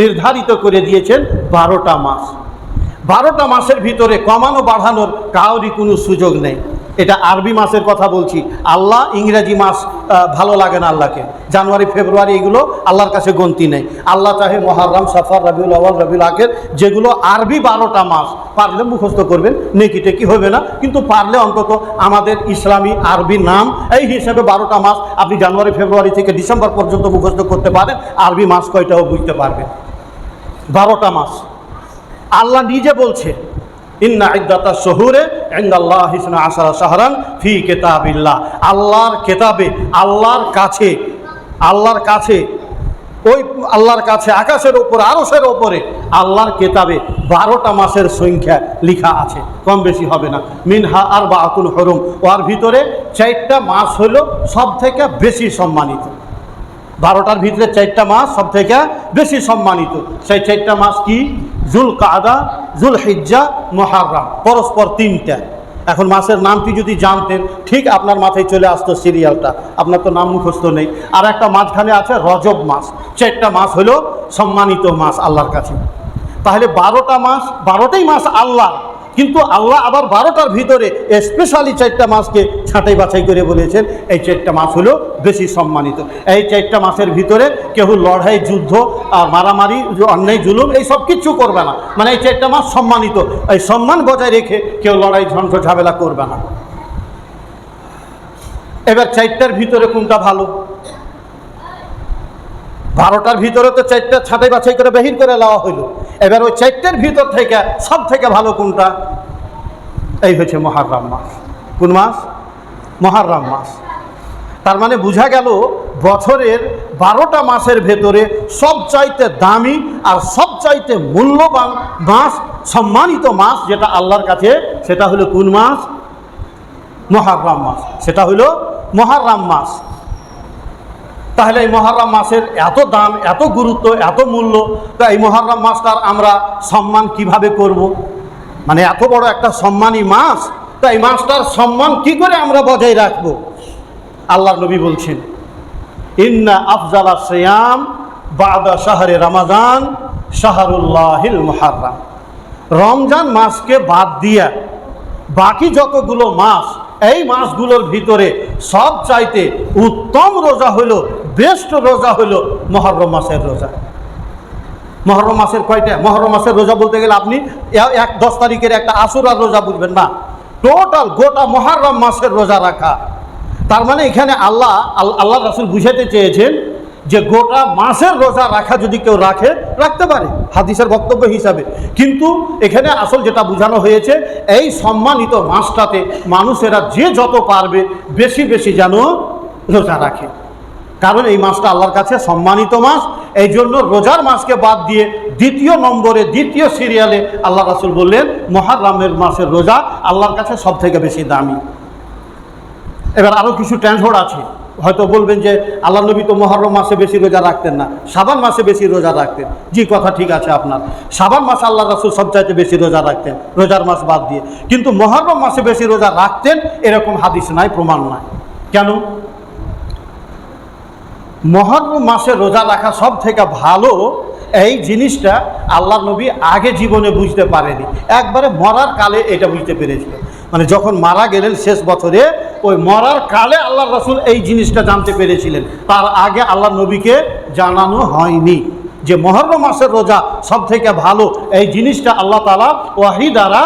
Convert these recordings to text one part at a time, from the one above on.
নির্ধারিত করে দিয়েছেন বারোটা মাস। বারোটা মাসের ভিতরে কমানো বাড়ানোর কাউরই কোনো সুযোগ নেই। এটা আরবি মাসের কথা বলছি। আল্লাহ ইংরেজি মাস ভালো লাগে না আল্লাহকে। জানুয়ারি, ফেব্রুয়ারি এগুলো আল্লাহর কাছে গন্তি নেই। আল্লাহ চাহে মহারাম, সাফার, রবিউল আওয়াল রবিউল আখের যেগুলো আরবি বারোটা মাস। পারলে মুখস্থ করবেন নেকি টেকি হবে না। কিন্তু পারলে অন্তত আমাদের ইসলামী আরবি নাম এই হিসেবে বারোটা মাস আপনি জানুয়ারি, ফেব্রুয়ারি থেকে ডিসেম্বর পর্যন্ত মুখস্থ করতে পারেন। আরবি মাস কয়টাও বুঝতে পারবেন। বারোটা মাস। আল্লাহ নিজে বলছে, ইন্না ইদ্দাতা শহুরে ইন্দাল্লাহ হিসনা আসারা শাহরান ফি কেতাবিল্লাহ। আল্লাহর কেতাবে, আল্লাহর কাছে আল্লাহর কাছে, ওই আল্লাহর কাছে, আকাশের ওপরে আরসের ওপরে আল্লাহর কেতাবে বারোটা মাসের সংখ্যা লিখা আছে। কম বেশি হবে না। মিনহা আর বা আকুল হরুম। ওর ভিতরে চারটা মাস হলো সব থেকে বেশি সম্মানিত। বারোটার ভিতরে চারটা মাস সব থেকে বেশি সম্মানিত। সেই চারটা মাস কি? জুল কাদা জুল হিজ্জা মহারাম পরস্পর তিনটা। এখন মাসের নামটি যদি জানতেন, ঠিক আপনার মাথায় চলে আসতো সিরিয়ালটা। আপনার তো নাম মুখস্থ নেই। আর একটা মাঝখানে আছে রজব মাস। চারটা মাস হলো সম্মানিত মাস আল্লাহর কাছে। তাহলে বারোটা মাস, বারোটাই মাস আল্লাহ কিন্তু আল্লাহ আবার বারোটার ভিতরে স্পেশালি চারটা মাসকে ছাঁটাই বাছাই করে বলেছেন, এই চারটা মাস হলো বেশি সম্মানিত। এই চারটা মাসের ভিতরে কেউ লড়াই, যুদ্ধ আর মারামারি, অন্যায়, জুলুম, এই সব কিচ্ছু করবে না। মানে এই চারটা মাস সম্মানিত। এই সম্মান বজায় রেখে কেউ লড়াই, ঝঞ্ঝ, ঝামেলা করবে না। এবার চারটার ভিতরে কোনটা ভালো? বারোটার ভিতরে তো চারটা ছাঁটাই বাছাই করে বেহির করে নেওয়া হইল। এবার ওই চারটের ভিতর থেকে সব থেকে ভালো কোনটা? এই হচ্ছে মহারাম মাস। কোন মাস? মহারাম মাস। তার মানে বোঝা গেল বছরের বারোটা মাসের ভেতরে সবচাইতে দামি আর সবচাইতে মূল্যবান মাস, সম্মানিত মাস যেটা আল্লাহর কাছে, সেটা হলো কোন মাস? মহারাম মাস। সেটা হলো মহারাম মাস। তাহলে এই মহারাম মাসের এত দাম, এত গুরুত্ব, এত মূল্য, তো এই মহারাম মাসটার আমরা সম্মান কীভাবে করব। মানে এত বড় একটা সম্মানী মাস, তো এই মাসটার সম্মান কি করে আমরা বজায় রাখব আল্লাহ নবী বলছেন, ইন্না আফজালা সিয়াম বাদা শাহরে রমাদান শাহরুল্লাহিল মহারাম রমজান মাসকে বাদ দিয়া বাকি যতগুলো মাস, এই মাসগুলোর ভিতরে সব চাইতে উত্তম রোজা হলো বেস্ট রোজা হলো মহরম মাসের রোজা। মহরম মাসের কয়টা? মহরম মাসের রোজা বলতে গেলে আপনি এক দশ তারিখের একটা আসুরার রোজা বুঝবেন না। টোটাল গোটা মহরম মাসের রোজা রাখা। তার মানে এখানে আল্লাহ আল্লাহ রাসুল বুঝাতে চেয়েছেন যে গোটা মাসের রোজা রাখা যদি কেউ রাখে, রাখতে পারে, হাদিসের বক্তব্য হিসাবে। কিন্তু এখানে আসল যেটা বোঝানো হয়েছে, এই সম্মানিত মাসটাতে মানুষেরা যে যত পারবে, বেশি বেশি যেন রোজা রাখে। কারণ এই মাসটা আল্লাহর কাছে সম্মানিত মাস। এই জন্য রোজার মাসকে বাদ দিয়ে দ্বিতীয় নম্বরে, দ্বিতীয় সিরিয়ালে আল্লাহ রাসুল বললেন মহারামের মাসের রোজা আল্লাহর কাছে সব থেকে বেশি দামি। এবার আরও কিছু ট্রান্সফোর্ট আছে। হয়তো বলবেন যে, আল্লাহ নবী তো মহরম মাসে বেশি রোজা রাখতেন না সাবান মাসে বেশি রোজা রাখতেন। জি, কথা ঠিক আছে আপনার। সাবান মাসে আল্লাহ রাসুল সবচাইতে বেশি রোজা রাখতেন, রোজার মাস বাদ দিয়ে। কিন্তু মহরম মাসে বেশি রোজা রাখতেন, এরকম হাদিস নাই, প্রমাণ নাই। কেন? মহরম মাসে রোজা রাখা সব থেকে ভালো এই জিনিসটা আল্লাহ নবী আগে জীবনে বুঝতে পারেনি। একবারে মরার কালে এটা বুঝতে পেরেছিল। মানে যখন মারা গেলেন শেষ বছরে, ওই মরার কালে আল্লাহ রসুল এই জিনিসটা জানতে পেরেছিলেন। তার আগে আল্লাহ নবীকে জানানো হয়নি যে মহরম মাসের রোজা সব থেকে ভালো। এই জিনিসটা আল্লাহ তালা ওয়াহি দ্বারা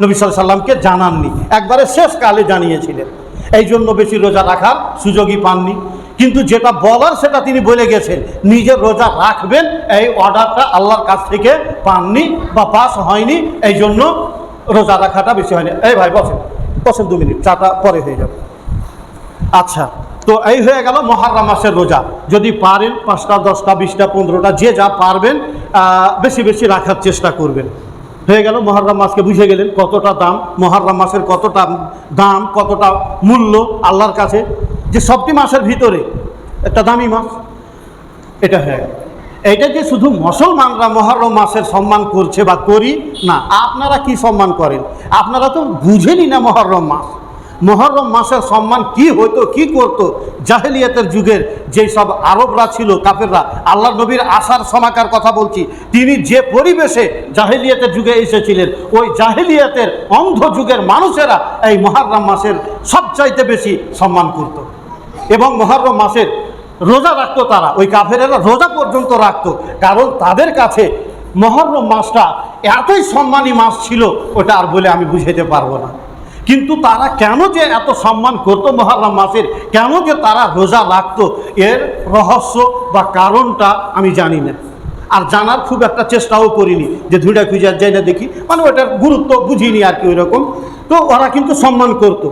নবী সাল্লাহ সাল্লামকে জানাননি। একবারে শেষ কালে জানিয়েছিলেন। এই জন্য বেশি রোজা রাখার সুযোগই পাননি। কিন্তু যেটা বলার সেটা তিনি বলে গেছেন নিজের রোজা রাখবেন, এই অর্ডারটা আল্লাহর কাছ থেকে পাননি বা পাস হয়নি, এই জন্য রোজা রাখাটা বেশি হয়নি। এই ভাই, বসেন বসেন দু মিনিট, চাটা পরে হয়ে যাবে। আচ্ছা তো এই হয়ে গেল মহারাম মাসের রোজা। যদি পারেন, পাঁচটা, দশটা, বিশটা, পনেরোটা, যে যা পারবেন বেশি বেশি রাখার চেষ্টা করবেন। হয়ে গেল মহারাম মাসকে বুঝে গেলেন কতটা দাম, মহারাম মাসের কতটা দাম, কতটা মূল্য আল্লাহর কাছে। যে সবটি মাসের ভিতরে, একটা দামি মাস, এটা হ্যাঁ এটা যে শুধু মুসলমানরা মহরম মাসের সম্মান করছে বা করি না, আপনারা কি সম্মান করেন? আপনারা তো বুঝেনই না মহরম মাস। মহরম মাসের সম্মান কি হতো কি করতো? জাহেলিয়াতের যুগের যেই সব আরবরা ছিল, কাফেররা আল্লাহ নবীর আশার সমাকার কথা বলছি, তিনি যে পরিবেশে জাহেলিয়াতের যুগে এসেছিলেন, ওই জাহেলিয়াতের অন্ধ যুগের মানুষেরা এই মহরম মাসের সবচাইতে বেশি সম্মান করত। এবং মহরম মাসের রোজা রাখতো তারা। ওই কাফেরেরা রোজা পর্যন্ত রাখতো। কারণ তাদের কাছে মহরম মাসটা এতই সম্মানী মাস ছিল, ওটা আর বলে আমি বুঝাইতে পারব না। কিন্তু তারা কেন যে এত সম্মান করতো মহরম মাসের? কেন যে তারা রোজা রাখতো? এর রহস্য বা কারণটা আমি জানি না। আর জানার খুব একটা চেষ্টাও করিনি যে ধুইটা খুঁজার যাই না দেখি। মানে ওটার গুরুত্ব বুঝিনি আর কি ওই রকম তো ওরা কিন্তু সম্মান করতো।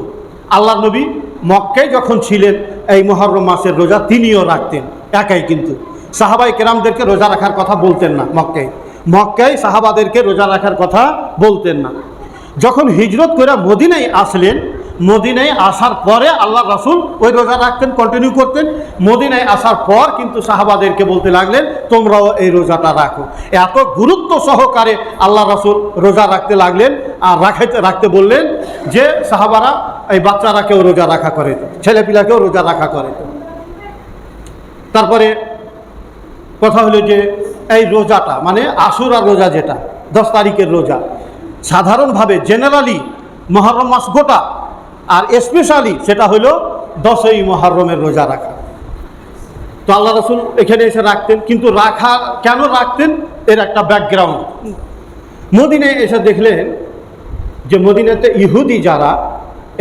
আল্লাহ নবী মক্কায় যখন ছিলেন, এই মহরম মাসের রোজা তিনিও রাখতেন, একাই কিন্তু। সাহাবাই কেরামদেরকে রোজা রাখার কথা বলতেন না মক্কায়। মক্কায় সাহাবাদেরকে রোজা রাখার কথা বলতেন না। যখন হিজরত করে মদিনায় আসলেন, মদিনায় আসার পরে আল্লাহ রাসুল ওই রোজা রাখতেন কন্টিনিউ করতেন। মদিনায় আসার পর কিন্তু সাহাবাদেরকে বলতে লাগলেন, তোমরাও এই রোজাটা রাখো। এত গুরুত্ব সহকারে আল্লাহ রাসুল রোজা রাখতে লাগলেন আর রাখাইতে, রাখতে বললেন যে, সাহাবারা এই বাচ্চারাকেও রোজা রাখা করে ছেলেপিলাকেও রোজা রাখা করে তারপরে কথা হলো যে এই রোজাটা মানে আশুরা রোজা যেটা, দশ তারিখের রোজা, সাধারণভাবে জেনারেলি মহরম মাস গোটা, আর স্পেশালি সেটা হলো দশই মহরমের রোজা রাখা। তো আল্লাহ রসুল এখানে এসে রাখতেন, কিন্তু রাখা, কেন রাখতেন? এর একটা ব্যাকগ্রাউন্ড মদিনায় এসে দেখলেন যে মদিনাতে ইহুদি যারা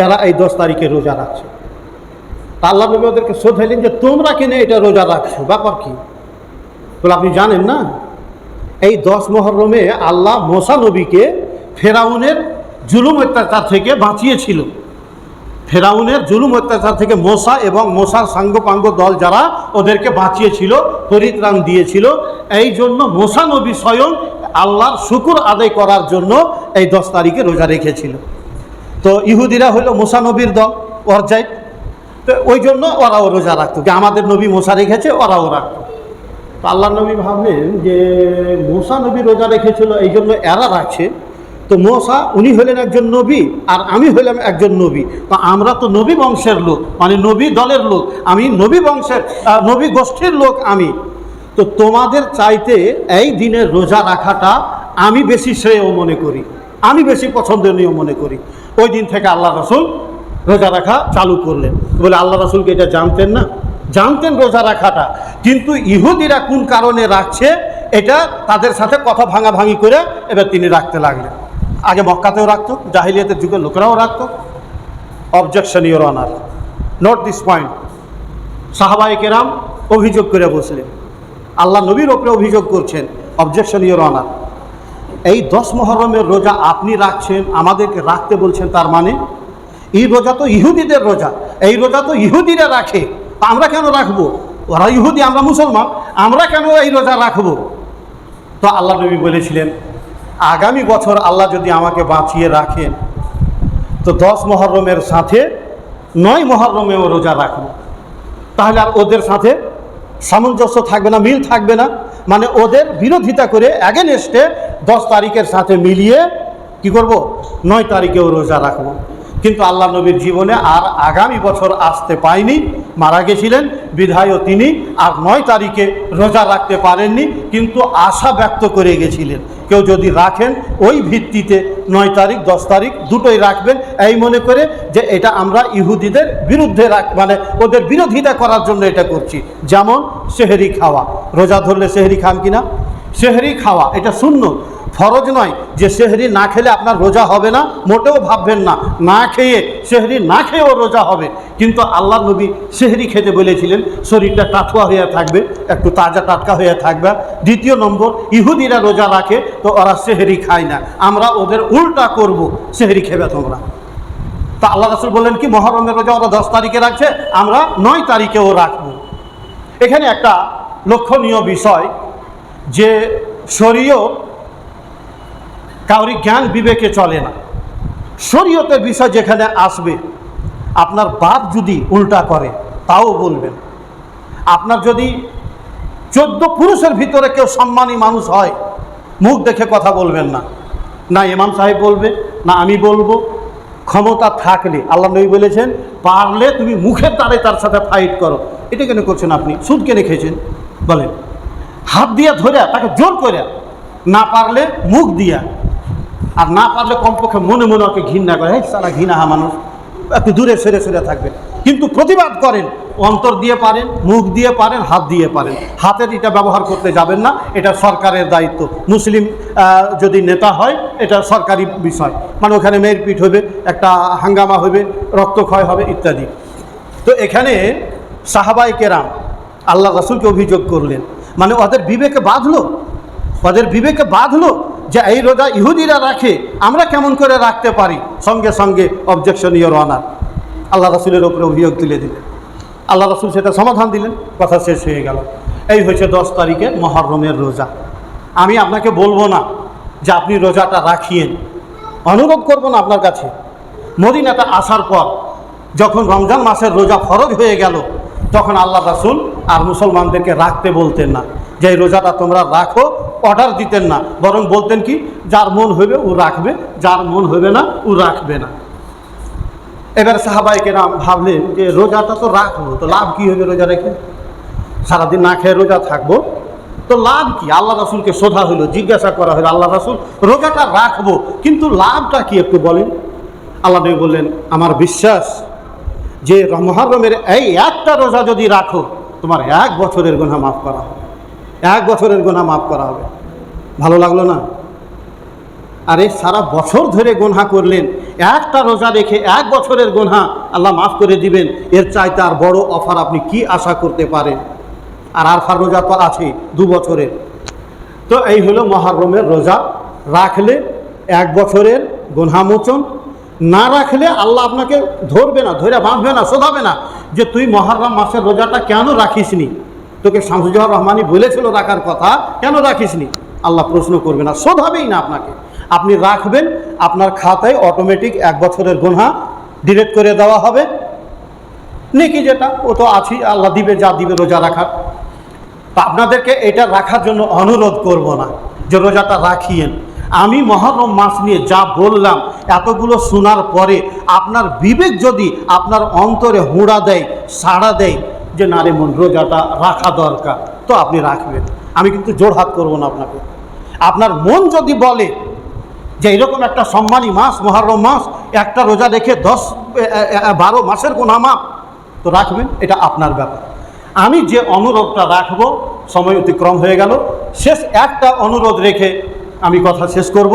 এরা এই দশ তারিখে রোজা রাখছে। তা আল্লাহ নবী ওদেরকে শোধাইলেন যে, তোমরা কেন এটা রোজা রাখছো? ব্যাপার কি? বলে, আপনি জানেন না, এই দশ মহরমে আল্লাহ মোসা নবীকে ফেরাউনের জুলুম অত্যাচার থেকে বাঁচিয়েছিল। ফেরাউনের জুলুম অত্যাচার থেকে মোসা এবং মোসার সাঙ্গপাঙ্গ দল যারা ওদেরকে বাঁচিয়েছিল, পরিত্রাণ দিয়েছিল, এই জন্য মোসা নবী স্বয়ং আল্লাহর শুকুর আদায় করার জন্য এই দশ তারিখে রোজা রেখেছিল। তো ইহুদিরা হলো মোসা নবীর দল, পর্যায়। তো ওই জন্য ওরাও রোজা রাখতো। যে আমাদের নবী মোসা রেখেছে, ওরাও রাখতো। তো আল্লাহ নবী ভাবলেন যে মোসা নবী রোজা রেখেছিল, এই জন্য এরা রাখছে। তো মোসা, উনি হলেন একজন নবী, আর আমি হলাম একজন নবী। তো আমরা তো নবী বংশের লোক মানে নবী দলের লোক। আমি নবী বংশের নবী গোষ্ঠীর লোক আমি। তো তোমাদের চাইতে এই দিনের রোজা রাখাটা আমি বেশি শ্রেয় মনে করি। আমি বেশি পছন্দনীয় মনে করি। ওই দিন থেকে আল্লাহ রসুল রোজা রাখা চালু করলেন। বলে আল্লাহ রসুলকে এটা জানতেন না? জানতেন রোজা রাখাটা। কিন্তু ইহুদিরা কোন কারণে রাখছে, এটা তাদের সাথে কথা ভাঙাভাঙি করে এবার তিনি রাখতে লাগলেন। আগে মক্কাতেও রাখতো, জাহিলিয়াতের যুগের লোকেরাও রাখতো। Objection your honour note this point সাহাবাই কেরাম অভিযোগ করে বসলেন। আল্লাহ নবীর ওপরে অভিযোগ করছেন। অবজেকশন ইউর অনার এই দশ মহরমের রোজা আপনি রাখছেন, আমাদেরকে রাখতে বলছেন তার মানে? এই রোজা তো ইহুদিদের রোজা, এই রোজা তো ইহুদিরা রাখে। আমরা কেন রাখব? ওরা ইহুদি, আমরা মুসলমান, আমরা কেন এই রোজা রাখব? তো আল্লাহ নবী বলেছিলেন, আগামী বছর আল্লাহ যদি আমাকে বাঁচিয়ে রাখেন, তো দশ মহরমের সাথে নয় মহরমেও রোজা রাখব। তাহলে আর ওদের সাথে সামঞ্জস্য থাকবে না, মিল থাকবে না। মানে ওদের বিরোধিতা করে অ্যাগেনেস্টে দশ তারিখের সাথে মিলিয়ে কি করব? নয় তারিখেও রোজা রাখব। কিন্তু আল্লাহ নবীর জীবনে আর আগামী বছর আসতে পায়নি, মারা গেছিলেন, বিধায়ও তিনি, আর নয় তারিখে রোজা রাখতে পারেননি, কিন্তু আশা ব্যক্ত করে গেছিলেন। কেউ যদি রাখেন, ওই ভিত্তিতে নয় তারিখ, দশ তারিখ দুটোই রাখবেন। এই মনে করে যে এটা আমরা ইহুদিদের বিরুদ্ধে রাখ মানে ওদের বিরোধিতা করার জন্য এটা করছি। যেমন সেহেরি খাওয়া। রোজা ধরলে সেহেরি খান কিনা? সেহরি খাওয়া, এটা শূন্য। ফরজ নয় যে সেহরি না খেলে আপনার রোজা হবে না, মোটেও ভাববেন না। না খেয়ে, সেহরি না খেয়েও রোজা হবে। কিন্তু আল্লাহ নবী সেহরি খেতে বলেছিলেন, শরীরটা টাটুয়া হয়ে থাকবে, একটু তাজা টাটকা হয়ে থাকবে। দ্বিতীয় নম্বর, ইহুদিরা রোজা রাখে, তো ওরা সেহরি খায় না। আমরা ওদের উল্টা করব, সেহরি খেবে তোমরা। তা আল্লাহ রাসুল বললেন কি, মহরমের রোজা ওরা দশ তারিখে রাখছে, আমরা নয় তারিখেও রাখব। এখানে একটা লক্ষণীয় বিষয় যে শরীয় কাউরি জ্ঞান বিবেকে চলে না। শরীয়তের বিষয় যেখানে আসবে, আপনার বাপ যদি উল্টা করে, তাও বলবেন। আপনার যদি চোদ্দ পুরুষের ভিতরে কেউ সম্মানী মানুষ হয়, মুখ দেখে কথা বলবেন না। না, ইমাম সাহেব বলবে, না, আমি বলব। ক্ষমতা থাকলে, আল্লাহ নবী বলেছেন, পারলে তুমি মুখের তারে তার সাথে ফাইট করো। এটা কেন করছেন আপনি? সুদ কেনে খেয়েছেন? বলেন। হাত দিয়া ধরে তাকে জোর করে না পারলে মুখ দিয়া আর না পারলে কমপক্ষে মনে মনে ওকে ঘৃণা করে। হ্যাঁ সারা ঘৃণা মানুষ একটু দূরে সরে সরে থাকবে কিন্তু প্রতিবাদ করেন, অন্তর দিয়ে পারেন, মুখ দিয়ে পারেন, হাত দিয়ে পারেন। হাতের এটা ব্যবহার করতে যাবেন না, এটা সরকারের দায়িত্ব। মুসলিম যদি নেতা হয়, এটা সরকারি বিষয়। মানে ওখানে মেয়ের পিঠ হবে একটা হাঙ্গামা হবে রক্তক্ষয় হবে, ইত্যাদি। তো এখানে সাহাবাই কেরাম আল্লাহ রাসুলকে অভিযোগ করলেন মানে ওদের বিবেকে বাঁধলো। ওদের বিবেকে বাঁধলো যে এই রোজা ইহুদিরা রাখে, আমরা কেমন করে রাখতে পারি? সঙ্গে সঙ্গে অবজেকশন ইয়র অনার আল্লাহ রাসুলের ওপরে অভিযোগ তুলে দিলেন। আল্লাহ রাসুল সেটা সমাধান দিলেন, কথা শেষ হয়ে গেল। এই হয়েছে দশ তারিখে মহরমের রোজা। আমি আপনাকে বলব না যে আপনি রোজাটা রাখিয়েন। অনুরোধ করব না আপনার কাছে। মদিনাতে আসার পর যখন রমজান মাসের রোজা ফরজ হয়ে গেল, তখন আল্লাহ রাসুল আর মুসলমানদেরকে রাখতে বলতেন না। যে রোজাটা তোমরা রাখো অর্ডার দিতেন না। বরং বলতেন কি, যার মন হবে ও রাখবে, যার মন হবে না, ও রাখবে না। এবার সাহাবাইকে রাম ভাবলেন যে, রোজাটা তো রাখব তো লাভ কি হবে রোজা রেখে? সারাদিন না খেয়ে রোজা থাকব? তো লাভ কি? আল্লাহ রাসুলকে শোধা হলো জিজ্ঞাসা করা হলো আল্লাহ রাসুল, রোজাটা রাখব, কিন্তু লাভটা কি একটু বলেন? আল্লাহ বললেন, আমার বিশ্বাস যে মহারমের এই একটা রোজা যদি রাখো তোমার এক বছরের গোনা মাফ করা হবে। এক বছরের গোনা মাফ করা হবে। ভালো লাগল না? আর আরে সারা বছর ধরে গোনহা করলেন, একটা রোজা রেখে এক বছরের গোনা আল্লাহ মাফ করে দিবেন, এর চাইতে আর বড় অফার আপনি কি আশা করতে পারেন? আর আরফার রোজা তো আছে, দু বছরের। তো এই হলো মহারমের রোজা। রাখলে এক বছরের গোনহামোচন না রাখলে আল্লাহ আপনাকে ধরবে না, ধরে বাঁধবে না, শোধাবে না। যে তুই মহারম মাসের রোজাটা কেন রাখিসনি? তোকে শামসুজহর রহমানি বলেছিল রাখার কথা, কেন রাখিসনি? আল্লাহ প্রশ্ন করবে না শোধাবেই না আপনাকে। আপনি রাখবেন, আপনার খাতায় অটোমেটিক এক বছরের গোনহা ডিলেট করে দেওয়া হবে। নেকি যেটা, ও তো আছেই, আল্লাহ দিবে, যা দিবে, রোজা রাখার। তা আপনাদেরকে এটা রাখার জন্য অনুরোধ করব না যে রোজাটা রাখিয়েন। আমি মহরম মাস নিয়ে যা বললাম, এতগুলো শোনার পরে আপনার বিবেক যদি আপনার অন্তরে হুঁড়া দেয়, সাড়া দেয় যে, না রে মন, রোজাটা রাখা দরকার। তো আপনি রাখবেন। আমি কিন্তু জোড়হাত করব না আপনাকে। আপনার মন যদি বলে যে, এরকম একটা সম্মানী মাস, মহারম মাস, একটা রোজা রেখে দশ বারো মাসের কোন মাপ তো রাখবেন, এটা আপনার ব্যাপার। আমি যে অনুরোধটা রাখব, সময় অতিক্রম হয়ে গেল। শেষ একটা অনুরোধ রেখে আমি কথা শেষ করব।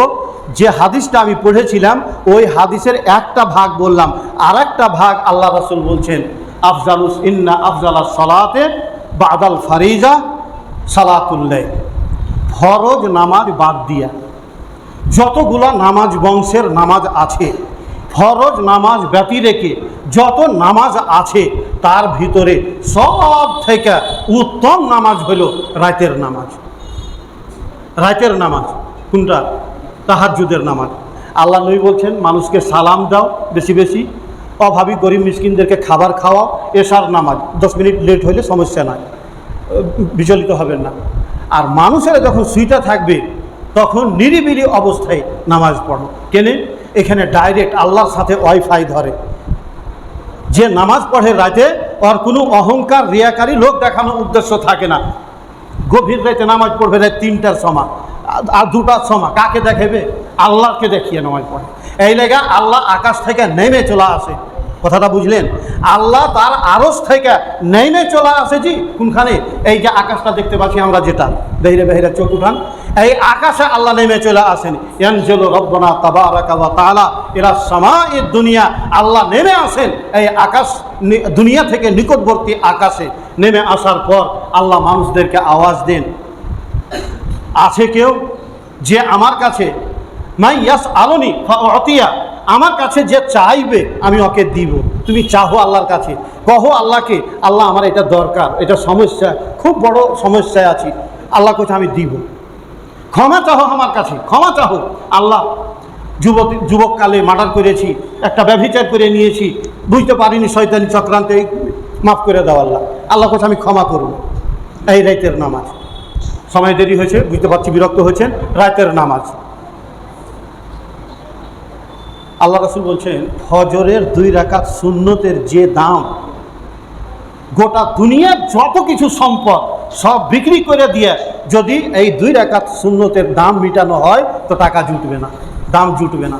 যে হাদিসটা আমি পড়েছিলাম, ওই হাদিসের একটা ভাগ বললাম আর একটা ভাগ আল্লাহ রসুল বলছেন, আফজালুস ইন্না আফজালা সলাতে বাদাল ফারিজা সালাতুল্লাহ ফরজ নামাজ বাদ দিয়া, যতগুলা নামাজ বংশের নামাজ আছে, ফরজ নামাজ ব্যতি রেখে যত নামাজ আছে, তার ভিতরে সব থেকে উত্তম নামাজ হলো রাতের নামাজ। রাতের নামাজ। কোনটা তাহাজুদের নামাজ। আল্লাহ নবী বলছেন, মানুষকে সালাম দাও বেশি বেশি। অভাবী গরিব মিসকিনদেরকে খাবার খাওয়াও, এশার নামাজ। দশ মিনিট লেট হলে সমস্যা নাই। বিচলিত হবেন না। আর মানুষেরা যখন সুইটা থাকবে, তখন নিরিবিলি অবস্থায় নামাজ পড়ো। কেনে? এখানে ডাইরেক্ট আল্লাহর সাথে ওয়াইফাই ধরে। যে নামাজ পড়ে রাতে, ওর কোনো অহংকার রিয়াকারী লোক দেখানোর উদ্দেশ্য থাকে না। গভীর রাতে নামাজ পড়বে রাত তিনটার সময়। আর- দুটা সময় কাকে দেখাবে? আল্লাহকে দেখিয়ে নামাজ পড়ে এই লেগা আল্লাহ আকাশ থেকে নেমে চলে আসে। কথাটা বুঝলেন? আল্লাহ তার আরস থেকে নেমে চলে আসে জি। কোনখানে? এই যে আকাশটা দেখতে পাচ্ছি আমরা যেটা। বেহিরে বেহিরে চোখ উঠান। এই আকাশে আল্লাহ নেমে চলে আসেন। এন ইয়ানজেল রব্বনা তাবারাকা ওয়া তাআলা এরা সামায়ের দুনিয়া। আল্লাহ নেমে আসেন এই আকাশ দুনিয়া থেকে নিকটবর্তী আকাশে। নেমে আসার পর আল্লাহ মানুষদেরকে আওয়াজ দেন। আছে কেউ যে আমার কাছে, মাই ইয়াস আলোনি অতিয়া আমার কাছে যে চাইবে, আমি ওকে দিব। তুমি চাহো আল্লাহর কাছে, কহো আল্লাহকে, আল্লাহ আমার এটা দরকার, এটা সমস্যা, খুব বড় সমস্যায় আছি, আল্লাহ কোথায় আমি দিব? ক্ষমা চাহো আমার কাছে, ক্ষমা চাহো। আল্লাহ, যুবক, যুবককালে মার্ডার করেছি, একটা ব্যভিচার করে নিয়েছি, বুঝতে পারিনি শয়তানি চক্রান্তে মাফ করে দাও আল্লাহ আল্লাহ কোথায় আমি ক্ষমা করব? এই রাইতের নামাজ। সময় দেরি হয়েছে, বুঝতে পারছি বিরক্ত হয়েছেন, রাতের নামাজ। আল্লাহ রাসুল বলছেন, ফজরের দুই রাকাত সুন্নতের যে দাম, গোটা দুনিয়ার যত কিছু সম্পদ সব বিক্রি করে দিয়ে যদি এই দুই রাকাত সুন্নতের দাম মিটানো হয়, তো টাকা জুটবে না, দাম জুটবে না।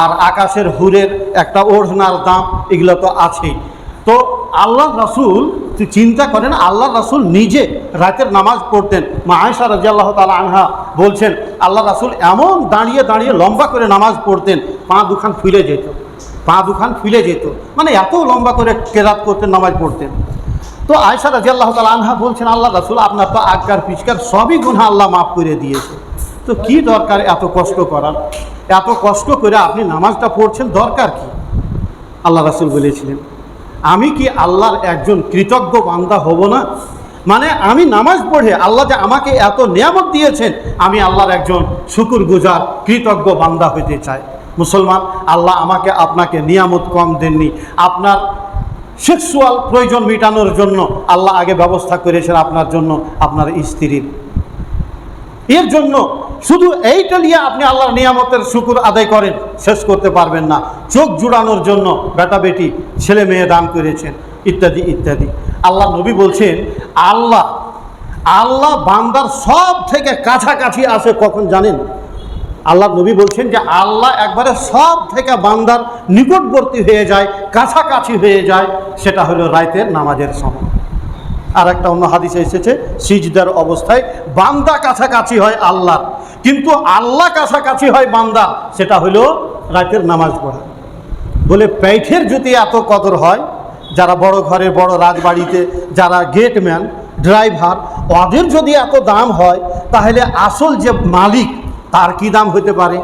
আর আকাশের হুরের একটা ওড়নার দাম, এগুলো তো আছেই। তো আল্লাহ রাসুল তুই চিন্তা করেন, আল্লাহ রাসুল নিজে রাতের নামাজ পড়তেন। মা আয়সা রাজি আল্লাহ তালা আনহা বলছেন, আল্লাহ রাসুল এমন দাঁড়িয়ে দাঁড়িয়ে লম্বা করে নামাজ পড়তেন, পা দুখান ফুলে যেত, পা দুখান ফুলে যেত। মানে এত লম্বা করে কেরাত করতেন, নামাজ পড়তেন। তো আয়সা রাজি আল্লাহ তালা আনহা বলছেন, আল্লাহ রাসুল আপনার তো আজ্ঞার পিচকার সবই গুণা আল্লাহ মাফ করে দিয়েছে। তো কি দরকার এত কষ্ট করার? এত কষ্ট করে আপনি নামাজটা পড়ছেন, দরকার কি? আল্লাহ রাসুল বলেছিলেন আমি কি আল্লাহর একজন কৃতজ্ঞ বান্দা হব না? মানে আমি নামাজ পড়ে আল্লাহ যে আমাকে এত নিয়ামত দিয়েছেন, আমি আল্লাহর একজন শুকুর গুজার কৃতজ্ঞ বান্দা হইতে চাই। মুসলমান, আল্লাহ আমাকে আপনাকে নিয়ামত কম দেননি। আপনার সেক্সুয়াল প্রয়োজন মেটানোর জন্য আল্লাহ আগে ব্যবস্থা করেছেন আপনার জন্য, আপনার স্ত্রীর। এর জন্য শুধু এইটা নিয়ে আপনি আল্লাহর নিয়ামতের শুকুর আদায় করেন, শেষ করতে পারবেন না। চোখ জুড়ানোর জন্য বেটা বেটি, ছেলে মেয়ে দান করেছেন, ইত্যাদি ইত্যাদি। আল্লাহ নবী বলছেন, আল্লাহ আল্লাহ বান্দার সব থেকে কাছাকাছি আসে কখন জানেন? আল্লাহ নবী বলছেন যে, আল্লাহ একবারে সব থেকে বান্দার নিকটবর্তী হয়ে যায়, কাছাকাছি হয়ে যায়, সেটা হলো রাইতের নামাজের সময়। আর একটা অন্য হাদিসে এসেছে, সিজদার অবস্থায় বান্দা কাছাকাছি হয় আল্লাহ কিন্তু আল্লাহ কাছাকাছি হয় বান্দা, সেটা হলো রাতের নামাজ পড়া। বলে পেটের যদি এত কদর হয়, যারা বড় ঘরে বড় রাজবাড়িতে, যারা গেটম্যান ড্রাইভার ওদের যদি এত দাম হয়, তাহলে আসল যে মালিক, তার কি দাম হতে পারে?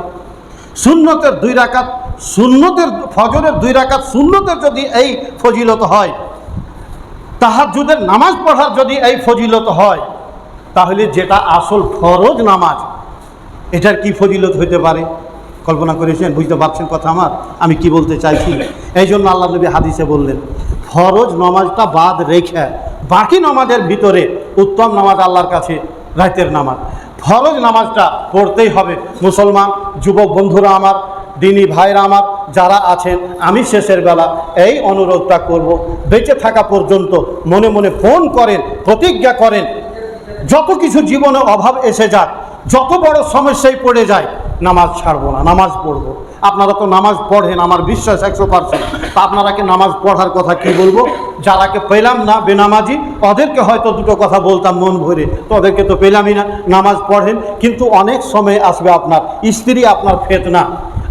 শূন্যতের দুই রাকাত শূন্যতের ফজরের দুই রাকাত শূন্যতের যদি এই ফজিলত হয় তাহাজুদের নামাজ পড়ার যদি এই ফজিলত হয়, তাহলে যেটা আসল ফরজ নামাজ, এটার কি ফজিলত হইতে পারে? কল্পনা করেছেন? বুঝতে পারছেন কথা আমার? আমি কি বলতে চাইছি? এই জন্য আল্লাহ নবী হাদিসে বললেন, ফরজ নামাজটা বাদ রেখে বাকি নামাজের ভিতরে উত্তম নামাজ আল্লাহর কাছে রাতের নামাজ। ফরজ নামাজটা পড়তেই হবে। মুসলমান, যুবক, বন্ধুরা আমার দিনী ভাইরা আমার যারা আছেন, আমি শেষের বেলা এই অনুরোধটা করব। বেঁচে থাকা পর্যন্ত মনে মনে ফোন করেন, প্রতিজ্ঞা করেন। যত কিছু জীবনে অভাব এসে যাক, যত বড় সমস্যায় পড়ে যায়, নামাজ ছাড়বো না, নামাজ পড়ব। আপনারা তো নামাজ পড়েন, আমার বিশ্বাস একশো পার্সেন্ট আপনারাকে নামাজ পড়ার কথা কি বলব? যারাকে পেলাম না বেনামাজি, ওদেরকে হয়তো দুটো কথা বলতাম মন ভরে। তো ওদেরকে তো পেলামই না, নামাজ পড়েন। কিন্তু অনেক সময় আসবে আপনার, স্ত্রী আপনার ফেতনা।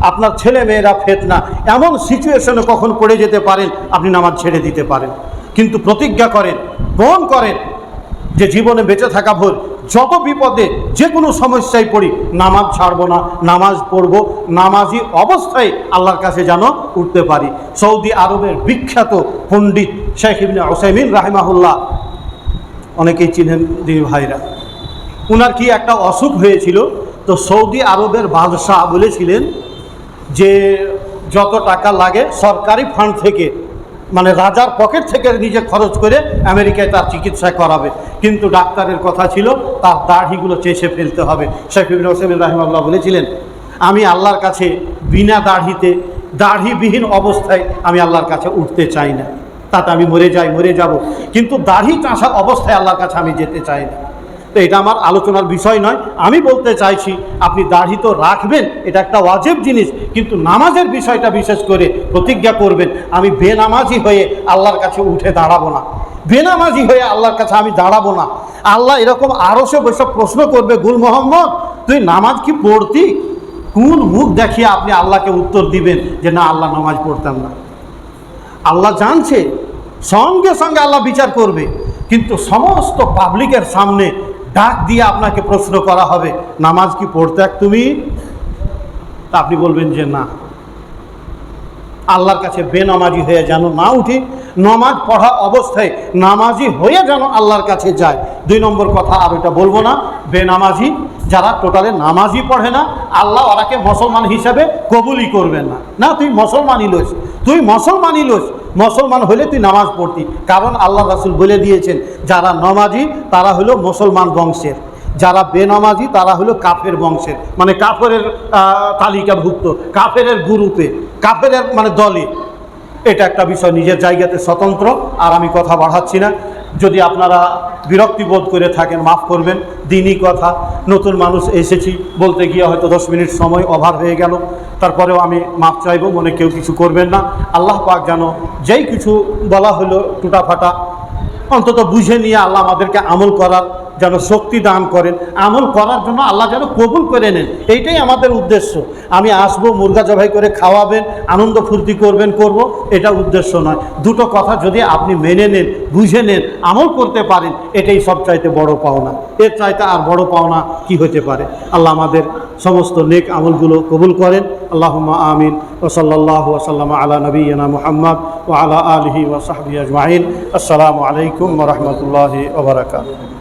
আপনার ছেলে মেয়েরা ফেতনা, এমন সিচুয়েশনে কখন পড়ে যেতে পারেন, আপনি নামাজ ছেড়ে দিতে পারেন। কিন্তু প্রতিজ্ঞা করেন মন করেন যে জীবনে বেঁচে থাকা ভোর যত বিপদে যে কোনো সমস্যায় পড়ি, নামাজ ছাড়বো না, নামাজ পড়ব, নামাজি অবস্থায় আল্লাহর কাছে যেন উঠতে পারি। সৌদি আরবের বিখ্যাত পণ্ডিত শেখ ইবনে ওসাইমিন রাহিমাহুল্লাহ, অনেকেই চিনেন দিনী ভাইরা। উনার কি একটা অসুখ হয়েছিল? তো সৌদি আরবের বাদশাহ বলেছিলেন যে যত টাকা লাগে সরকারি ফান্ড থেকে মানে রাজার পকেট থেকে নিজে খরচ করে আমেরিকায় তার চিকিৎসা করাবে। কিন্তু ডাক্তারের কথা ছিল, তার দাড়িগুলো চেষে ফেলতে হবে। ইবিন হোসেন রাহিমাল্লাহ বলেছিলেন, আমি আল্লাহর কাছে বিনা দাড়িতে, দাড়িবিহীন অবস্থায় আমি আল্লাহর কাছে উঠতে চাই না। তাতে আমি মরে যাই, মরে যাব। কিন্তু দাড়ি চাষা অবস্থায় আল্লাহর কাছে আমি যেতে চাই না। তো এটা আমার আলোচনার বিষয় নয়। আমি বলতে চাইছি, আপনি দাড়ি তো রাখবেন, এটা একটা ওয়াজেব জিনিস, কিন্তু নামাজের বিষয়টা বিশেষ করে প্রতিজ্ঞা করবেন, আমি বেনামাজি হয়ে আল্লাহর কাছে উঠে দাঁড়াবো না। বেনামাজি হয়ে আল্লাহর কাছে আমি দাঁড়াবো না। আল্লাহ এরকম আরও সে বৈসব প্রশ্ন করবে, গুল মোহাম্মদ, তুই নামাজ কি পড়তি? কোন মুখ দেখিয়ে আপনি আল্লাহকে উত্তর দিবেন যে, না, আল্লাহ নামাজ পড়তাম না। আল্লাহ জানছে, সঙ্গে সঙ্গে আল্লাহ বিচার করবে, কিন্তু সমস্ত পাবলিকের সামনে ডাক দিয়ে আপনাকে প্রশ্ন করা হবে, নামাজ কি পড়তে এক তুমি? তা আপনি বলবেন যে না। আল্লাহর কাছে বেনামাজি হয়ে যেন না উঠি, নামাজ পড়া অবস্থায় নামাজি হয়ে যেন আল্লাহর কাছে যায়। দুই নম্বর কথা, আর ওটা বলব না, বেনামাজি, যারা টোটালে নামাজই পড়ে না, আল্লাহ ওরাকে মুসলমান হিসাবে কবুলই করবেন না। না, তুই মুসলমানই লোস তুই মুসলমানই লোস মুসলমান হলে তুই নামাজ পড়তি। কারণ আল্লাহ রাসুল বলে দিয়েছেন, যারা নমাজি, তারা হলো মুসলমান বংশের। যারা বেনামাজি, তারা হলো কাফের বংশের। মানে কাফের তালিকাভুক্ত কাফের গ্রুপে কাফের মানে দলে। এটা একটা বিষয়, নিজের জায়গাতে স্বতন্ত্র। আর আমি কথা বাড়াচ্ছি না। যদি আপনারা বিরক্তিবোধ করে থাকেন, মাফ করবেন। দিনই কথা। নতুন মানুষ এসেছি বলতে গিয়ে হয়তো দশ মিনিট সময় ওভার হয়ে গেল। তারপরেও আমি মাফ চাইব, মনে কেউ কিছু করবেন না। আল্লাহ পাক যেন যেই কিছু বলা হলো, টুটাফাটা, অন্তত বুঝে নিয়ে আল্লাহ আমাদেরকে আমল করার যেন শক্তি দান করেন, আমল করার জন্য আল্লাহ যেন কবুল করে নেন। এইটাই আমাদের উদ্দেশ্য। আমি আসব, মুরগা জবাই করে খাওয়াবেন, আনন্দ ফুর্তি করবেন, করব এটা উদ্দেশ্য নয়। দুটো কথা যদি আপনি মেনে নেন, বুঝে নেন, আমল করতে পারেন, এটাই সব চাইতে বড় পাওনা। এর চাইতে আর বড় পাওনা কি হতে পারে? আল্লাহ আমাদের সমস্ত নেক আমলগুলো কবুল করেন। আল্লাহুম্মা আমিন। ওসল্লাহ ওসাল্লাম আলা নবীনা মোহাম্মদ ও আলা আলহি ওসাহবি আজমাইন। আসসালামু আলাইকুম রহমতুল্লাহি ওবরাকাত